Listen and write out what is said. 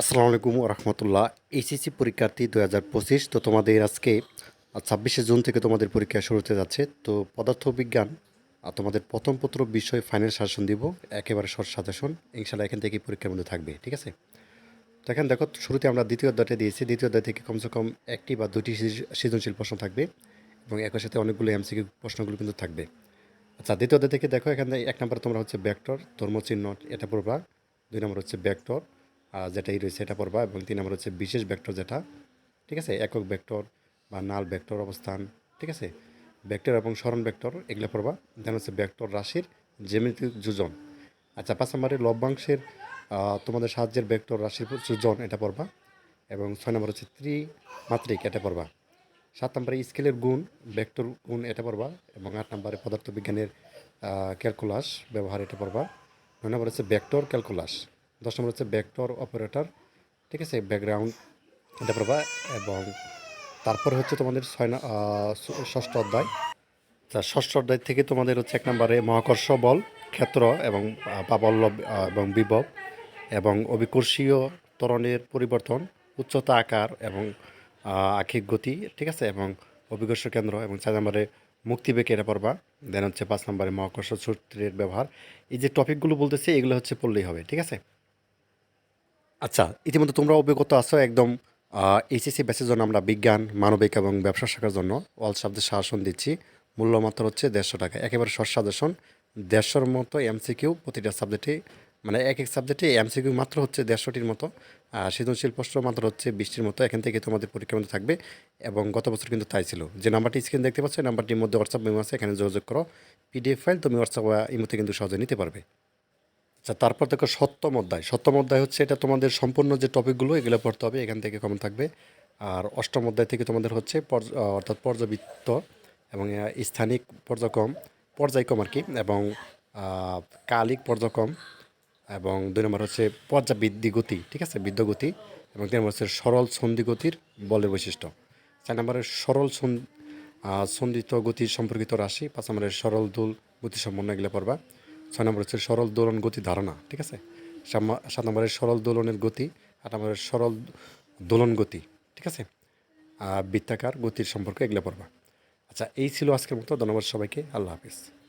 আসসালামু আলাইকুম রহমতুল্লাহ এইচএসসি পরীক্ষার্থী দু হাজার পঁচিশ, তো তোমাদের আজকে ছাব্বিশে জুন থেকে তোমাদের পরীক্ষা শুরু হতে যাচ্ছে। তো পদার্থবিজ্ঞান আর তোমাদের প্রথম পত্র বিষয় ফাইনাল শাসন দিব, একেবারে শর্ট সাজেশন। ইনশাল্লাহ এখান থেকে পরীক্ষার মধ্যে থাকবে, ঠিক আছে? তো এখন দেখো, শুরুতে আমরা দ্বিতীয় অধ্যায়টা দিয়েছি। দ্বিতীয় অধ্যায় থেকে কমসে কম একটি বা দুটি সৃজনশীল প্রশ্ন থাকবে এবং একই সাথে অনেকগুলো এমসিকিউ প্রশ্নগুলো কিন্তু থাকবে। আচ্ছা দ্বিতীয় অধ্যায় থেকে দেখো, এখানে এক নম্বর তোমরা হচ্ছে ব্যাক্টর ধর্মচিহ্ন, এটা পড়বা। দুই নম্বর হচ্ছে ব্যাক্টর যেটাই রয়েছে এটা পড়বা এবং তিন নম্বর হচ্ছে বিশেষ ভেক্টর যেটা, ঠিক আছে? একক ভেক্টর বা নাল ভেক্টর অবস্থান, ঠিক আছে? ভেক্টর এবং স্মরণ ভেক্টর এগুলো পড়বা। দেন হচ্ছে ভেক্টর রাশির জ্যামিতিক যোজন। আচ্ছা পাঁচ নম্বরে লভ্যাংশের তোমাদের সাহায্যের ভেক্টর রাশির যোজন, এটা পড়বা। এবং ছয় নম্বর হচ্ছে ত্রিমাত্রিক, এটা পড়বা। সাত নম্বরে স্কেলের গুণ ভেক্টর গুণ, এটা পড়বা। এবং আট নম্বরে পদার্থবিজ্ঞানের ক্যালকুলাস ব্যবহার, এটা পড়বা। নয় নম্বর হচ্ছে ভেক্টর ক্যালকুলাস দশ নম্বর হচ্ছে ভেক্টর অপারেটর ঠিক আছে? ব্যাকগ্রাউন্ড এটা পড়বা এবং তারপরে হচ্ছে তোমাদের ছয় ষষ্ঠ অধ্যায়। তা ষষ্ঠ অধ্যায় থেকে তোমাদের হচ্ছে এক নম্বরে মহাকর্ষ বল ক্ষেত্র এবং আহ, এবং বিভব এবং অভিকর্ষীয় ত্বরণের পরিবর্তন উচ্চতা আকার এবং আক্ষিক গতি ঠিক আছে? এবং অভিকর্ষ কেন্দ্র এবং চার নম্বরে মুক্তিবেগ এটা পড়বা। দেন হচ্ছে পাঁচ নম্বরে মহাকর্ষ সূত্রের ব্যবহার। এই যে টপিকগুলো বলতেছে এগুলো হচ্ছে পড়লেই হবে ঠিক আছে? আচ্ছা ইতিমধ্যে তোমরা অভিজ্ঞত আছো একদম এইচএসসি ব্যাচের জন্য আমরা বিজ্ঞান, মানবিক এবং ব্যবসা শাখার জন্য অল সাবজেক্ট শাসন দিচ্ছি। মূল্যমাত্র হচ্ছে দেড়শো টাকা। একেবারে শর্ট সাজেশন দেড়শোর মতো এমসিকিউ প্রতিটা সাবজেক্টে মানে এক এক সাবজেক্টে এমসিকিউ মাত্র হচ্ছে দেড়শোটির মতো আর সৃজনশীল প্রশ্ন মাত্র হচ্ছে বিশটির মতো, এখান থেকে তোমাদের পরীক্ষার মধ্যে থাকবে এবং গত বছর কিন্তু তাই ছিল। যে নাম্বারটি স্ক্রিন দেখতে পাচ্ছ নাম্বারটির মধ্যে হোয়াটসঅ্যাপ মেমো আছে এখানে যোগাযোগ করো। পিডিএফ ফাইল তুমি হোয়াটসঅ্যাপ ইমোতে কিন্তু সহজে নিতে পারবে। আচ্ছা তারপর দেখো সপ্তম অধ্যায়। সপ্তম অধ্যায় হচ্ছে এটা তোমাদের সম্পূর্ণ যে টপিকগুলো এগুলো পড়তে হবে এখান থেকে কমন থাকবে। আর অষ্টম অধ্যায় থেকে তোমাদের হচ্ছে অর্থাৎ পর্যবৃত্ত এবং স্থানিক পর্যক্রম পর্যায়ক্রম আর কি এবং কালিক পর্যক্রম এবং দুই নম্বর হচ্ছে পর্যাবৃদ্ধি গতি ঠিক আছে? বৃদ্ধগতি এবং তিন নম্বর হচ্ছে সরল সন্ধি গতির বলের বৈশিষ্ট্য। চার নম্বরের সরল সন- আহ, সন্দিত গতি সম্পর্কিত রাশি পাঁচ নম্বরের সরল দোল গতি সম্পন্ন এগুলো পড়বা। ছয় নম্বর হচ্ছে সরল দোলন গতি ধারণা, ঠিক আছে? সাত নম্বরের সরল দোলনের গতি, আট নম্বরের সরল দোলন গতি, ঠিক আছে? বৃত্তাকার গতির সম্পর্কে এগুলো পড়বা। আচ্ছা এই ছিল আজকের মতো। ধন্যবাদ সবাইকে। আল্লাহ হাফিজ।